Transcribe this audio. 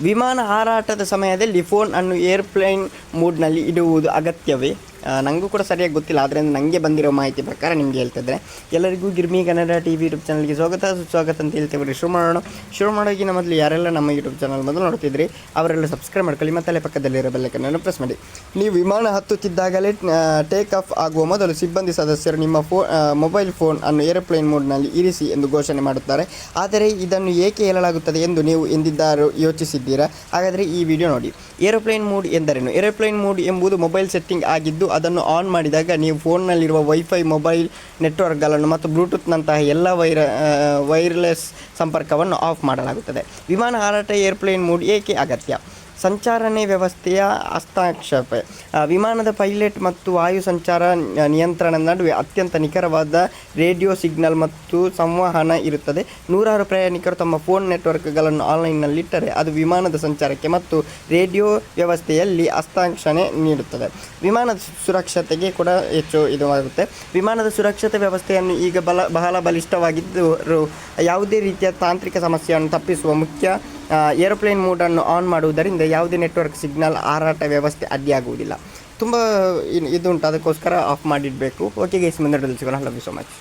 ವಿಮಾನ ಹಾರಾಟದ ಸಮಯದಲ್ಲಿ ಫೋನ್ ಅನ್ನು ಏರ್ಪ್ಲೇನ್ ಮೋಡ್ನಲ್ಲಿ ಇಡುವುದು ಅಗತ್ಯವೇ? ನನಗೂ ಕೂಡ ಸರಿಯಾಗಿ ಗೊತ್ತಿಲ್ಲ ಆದ್ದರಿಂದ ನನಗೆ ಬಂದಿರೋ ಮಾಹಿತಿ ಪ್ರಕಾರ ನಿಮಗೆ ಹೇಳ್ತಿದ್ರೆ. ಎಲ್ಲರಿಗೂ ಗಿರ್ಮಿ ಕನ್ನಡ ಟಿ ವಿ ಯೂಟ್ಯೂಬ್ ಚಾನಲ್ಗೆ ಸ್ವಾಗತ, ಸುಸ್ವಾಗತ ಅಂತ ಹೇಳ್ತೇವೆ ಶುರು ಮಾಡೋಣ ಶುರು ಮಾಡೋಕ್ಕಿಂತ ಮೊದಲು ಯಾರೆಲ್ಲ ನಮ್ಮ ಯೂಟ್ಯೂಬ್ ಚಾನಲ್ ಮೊದಲು ನೋಡ್ತಿದ್ರಿ, ಅವರೆಲ್ಲ ಸಬ್ಸ್ಕ್ರೈಬ್ ಮಾಡ್ಕೊಳ್ಳಿ, ಮತ್ತೆ ಅಲ್ಲೇ ಪಕ್ಕದಲ್ಲಿರೋ ಬೆಲ್ಲಕನ್ನು ಪ್ರೆಸ್ ಮಾಡಿ. ನೀವು ವಿಮಾನ ಹತ್ತುತ್ತಿದ್ದಾಗಲೇ ಟೇಕ್ ಆಫ್ ಆಗುವ ಮೊದಲು ಸಿಬ್ಬಂದಿ ಸದಸ್ಯರು ನಿಮ್ಮ ಫೋ ಮೊಬೈಲ್ ಫೋನ್ ಅನ್ನು ಏರೋಪ್ಲೇನ್ ಮೋಡ್ನಲ್ಲಿ ಇರಿಸಿ ಎಂದು ಘೋಷಣೆ ಮಾಡುತ್ತಾರೆ. ಆದರೆ ಇದನ್ನು ಏಕೆ ಹೇಳಲಾಗುತ್ತದೆ ಎಂದು ನೀವು ಎಂದಿದ್ದಾರು ಯೋಚಿಸಿದ್ದೀರಾ? ಹಾಗಾದರೆ ಈ ವಿಡಿಯೋ ನೋಡಿ. ಏರೋಪ್ಲೇನ್ ಮೋಡ್ ಎಂದರೇನು? ಏರೋಪ್ಲೇನ್ ಮೋಡ್ ಎಂಬುದು ಮೊಬೈಲ್ ಸೆಟ್ಟಿಂಗ್ ಆಗಿದ್ದು ಅದನ್ನು ಆನ್ ಮಾಡಿದಾಗ ನೀವು ಫೋನ್ನಲ್ಲಿರುವ ವೈಫೈ ಮೊಬೈಲ್ ನೆಟ್ವರ್ಕ್ಗಳನ್ನು ಮತ್ತು ಬ್ಲೂಟೂತ್ನಂತಹ ಎಲ್ಲ ವೈರ ವೈರ್ಲೆಸ್ ಸಂಪರ್ಕವನ್ನು ಆಫ್ ಮಾಡಲಾಗುತ್ತದೆ. ವಿಮಾನ ಹಾರಾಟ ಏರ್ಪ್ಲೇನ್ ಮೋಡ್ ಏಕೆ ಅಗತ್ಯ? ಸಂಚಾರಣೆ ವ್ಯವಸ್ಥೆಯ ಹಸ್ತಕ್ಷೇಪ. ವಿಮಾನದ ಪೈಲಟ್ ಮತ್ತು ವಾಯು ಸಂಚಾರ ನಿಯಂತ್ರಣ ನಡುವೆ ಅತ್ಯಂತ ನಿಖರವಾದ ರೇಡಿಯೋ ಸಿಗ್ನಲ್ ಮತ್ತು ಸಂವಹನ ಇರುತ್ತದೆ. ನೂರಾರು ಪ್ರಯಾಣಿಕರು ತಮ್ಮ ಫೋನ್ ನೆಟ್ವರ್ಕ್ಗಳನ್ನು ಆನ್ಲೈನ್ನಲ್ಲಿಟ್ಟರೆ ಅದು ವಿಮಾನದ ಸಂಚಾರಕ್ಕೆ ಮತ್ತು ರೇಡಿಯೋ ವ್ಯವಸ್ಥೆಯಲ್ಲಿ ಹಸ್ತಾಕ್ಷಣೆ ನೀಡುತ್ತದೆ. ವಿಮಾನದ ಸುರಕ್ಷತೆಗೆ ಕೂಡ ಹೆಚ್ಚು ಇದು ಆಗುತ್ತೆ ವಿಮಾನದ ಸುರಕ್ಷತೆ ವ್ಯವಸ್ಥೆಯನ್ನು ಈಗ ಬಲ, ಬಹಳ ಬಲಿಷ್ಠವಾಗಿದ್ದು ಯಾವುದೇ ರೀತಿಯ ತಾಂತ್ರಿಕ ಸಮಸ್ಯೆಯನ್ನು ತಪ್ಪಿಸುವ ಮುಖ್ಯ ಏರೋಪ್ಲೇನ್ ಮೋಡನ್ನು ಆನ್ ಮಾಡುವುದರಿಂದ ಯಾವುದೇ ನೆಟ್ವರ್ಕ್ ಸಿಗ್ನಲ್ ಹಾರಾಟ ವ್ಯವಸ್ಥೆ ಅಡ್ಡಿಯಾಗುವುದಿಲ್ಲ. ತುಂಬ ಇದು ಉಂಟು ಅದಕ್ಕೋಸ್ಕರ ಆಫ್ ಮಾಡಿಡಬೇಕು. ಓಕೆ ಗೈಸ್ ಮುಂದೆ ಸಿಗೋಣ. Love you so much